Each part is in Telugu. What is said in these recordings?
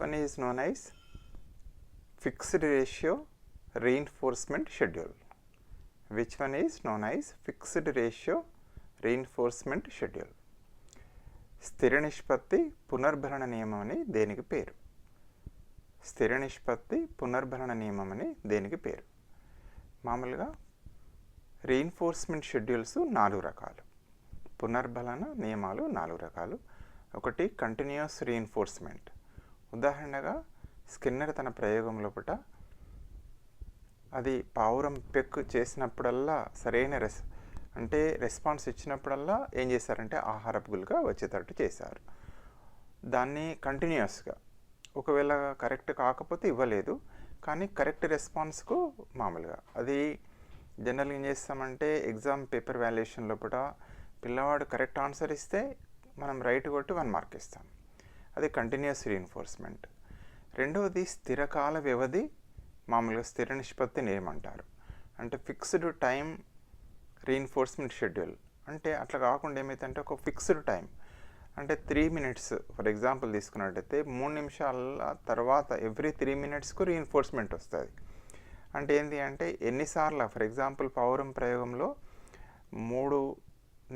One is known as fixed ratio reinforcement schedule. Which one is known as fixed ratio reinforcement schedule? స్థిర నిష్పత్తి పునర్భరణ నియమం అని దేనికి పేరు? స్థిర నిష్పత్తి పునర్భరణ నియమం అని దేనికి పేరు? మామూలుగా రీఎన్ఫోర్స్మెంట్ షెడ్యూల్స్ నాలుగు రకాలు. పునర్బలన నియమాలు నాలుగు రకాలు. ఒకటి కంటిన్యూస్ రీఎన్ఫోర్స్మెంట్ ఉదాహరణగా స్కిన్నర్ తన ప్రయోగం లోపల అది పావురం పెక్ చేసినప్పుడల్లా సరైన రెస్ అంటే రెస్పాన్స్ ఇచ్చినప్పుడల్లా ఏం చేశారంటే ఆహారపు గులుగా వచ్చేటట్టు చేశారు. దాన్ని కంటిన్యూస్గా ఒకవేళ కరెక్ట్ కాకపోతే ఇవ్వలేదు కానీ కరెక్ట్ రెస్పాన్స్కు మామూలుగా. అది జనరల్గా ఏం చేస్తామంటే ఎగ్జామ్ పేపర్ వాల్యుయేషన్ లోపల పిల్లవాడు కరెక్ట్ ఆన్సర్ ఇస్తే మనం రైట్ కొట్టి వన్ మార్క్ ఇస్తాం. అది కంటిన్యూస్ రీఎన్ఫోర్స్మెంట్ రెండవది స్థిరకాల వ్యవధి మామూలుగా స్థిర నిష్పత్తిని ఏమంటారు అంటే ఫిక్స్డ్ టైం రీఎన్ఫోర్స్మెంట్ షెడ్యూల్ అంటే అట్లా కాకుండా ఏమైతుందంటే ఒక ఫిక్స్డ్ టైం అంటే త్రీ మినిట్స్ ఫర్ ఎగ్జాంపుల్ తీసుకున్నట్టయితే మూడు నిమిషాల తర్వాత ఎవ్రీ త్రీ మినిట్స్కు రీఎన్ఫోర్స్మెంట్ వస్తుంది. అంటే ఏంటి అంటే ఎన్నిసార్లు ఫర్ ఎగ్జాంపుల్ పౌరం ప్రయోగంలో మూడు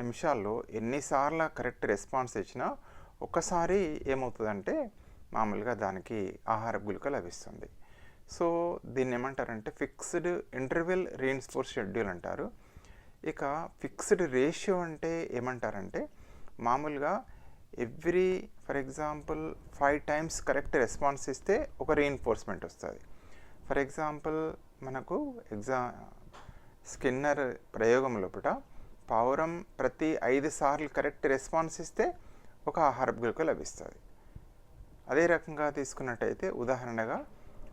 నిమిషాల్లో ఎన్నిసార్లు కరెక్ట్ రెస్పాన్స్ ఇచ్చినా ఒక్కసారి ఏమవుతుందంటే మామూలుగా దానికి ఆహార గులిక లభిస్తుంది. సో దీన్ని ఏమంటారంటే ఫిక్స్డ్ ఇంటర్వెల్ రీఇన్ఫోర్స్ షెడ్యూల్ అంటారు. ఇక ఫిక్స్డ్ రేషియో అంటే ఏమంటారంటే మామూలుగా every for example five times correct response ఇస్తే ఒక రీఎన్ఫోర్స్మెంట్ వస్తుంది. ఫర్ ఎగ్జాంపుల్ మనకు ఎగ్జా స్కిన్నర్ ప్రయోగం లోపల పావురం ప్రతి ఐదు సార్లు కరెక్ట్ రెస్పాన్స్ ఇస్తే ఒక ఆహార గుళిక లభిస్తుంది. అదే రకంగా తీసుకున్నట్టయితే ఉదాహరణగా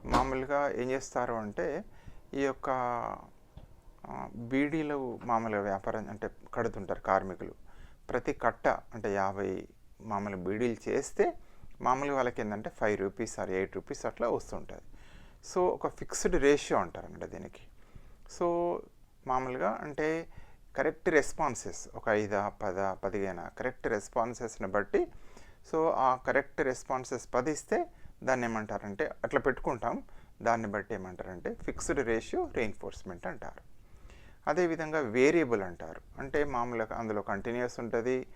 మామూలుగా ఏం చేస్తారు అంటే ఈ యొక్క బీడీలు మామూలుగా వ్యాపారం అంటే కడుతుంటారు కార్మికులు. ప్రతి కట్ట అంటే యాభై మామూలు బీడీలు చేస్తే మామూలుగా వాళ్ళకి ఏంటంటే five rupees or eight rupees అట్లా వస్తుంటుంది. సో ఒక ఫిక్స్డ్ రేషియో అంటారు అంటే దీనికి. సో మామూలుగా అంటే కరెక్ట్ రెస్పాన్సెస్ ఒక ఐదా పద పదిహేన కరెక్ట్ రెస్పాన్సెస్ని బట్టి సో ఆ కరెక్ట్ రెస్పాన్సెస్ పది ఇస్తే దాన్ని ఏమంటారంటే అట్లా పెట్టుకుంటాం. దాన్ని బట్టి ఏమంటారంటే ఫిక్స్డ్ రేషియో రీఎన్ఫోర్స్మెంట్ అంటారు. అదేవిధంగా వేరియబుల్ అంటారు. అంటే మామూలుగా అందులో కంటిన్యూస్ ఉంటుంది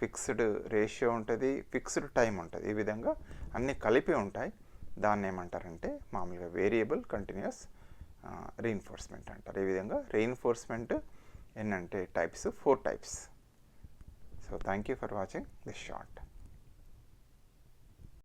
ఫిక్స్డ్ రేషియో ఉంటుంది ఫిక్స్డ్ టైం ఉంటుంది. ఈ విధంగా అన్నీ కలిపి ఉంటాయి. దాన్ని ఏమంటారంటే మామూలుగా వేరియబుల్ కంటిన్యూస్ రీఎన్ఫోర్స్మెంట్ అంటారు. ఈ విధంగా reinforcement ఎన్నంటే types four types. So thank you for watching this short